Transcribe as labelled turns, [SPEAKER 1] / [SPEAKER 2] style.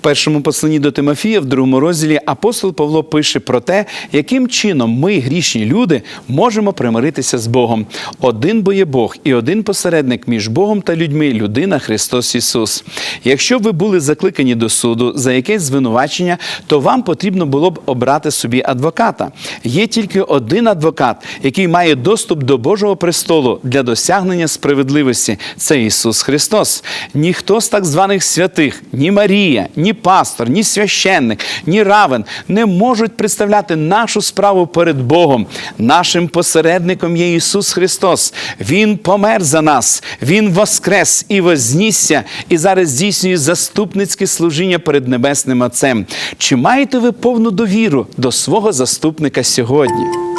[SPEAKER 1] першому посланні до Тимофія, в другому розділі, апостол Павло пише про те, яким чином ми, грішні люди, можемо примиритися з Богом. Один бо є Бог і один посередник між Богом та людьми людина Христос Ісус. Якщо ви були закликані до суду за якесь звинувачення, то вам потрібно було б обрати собі адвоката. Є тільки один адвокат, який має доступ до Божого престолу для досягнення справедливості. Це Ісус Христос. Ніхто з так званих святих, ні Марія, ні пастор, ні священник, ні равен не можуть представляти нашу справу перед Богом. Нашим посередником є Ісус Христос. Він помер за нас, Він воскрес і вознісся, і зараз здійснює заступницьке служіння перед Небесним Отцем. Чи маєте ви повну довіру до свого заступника сьогодні?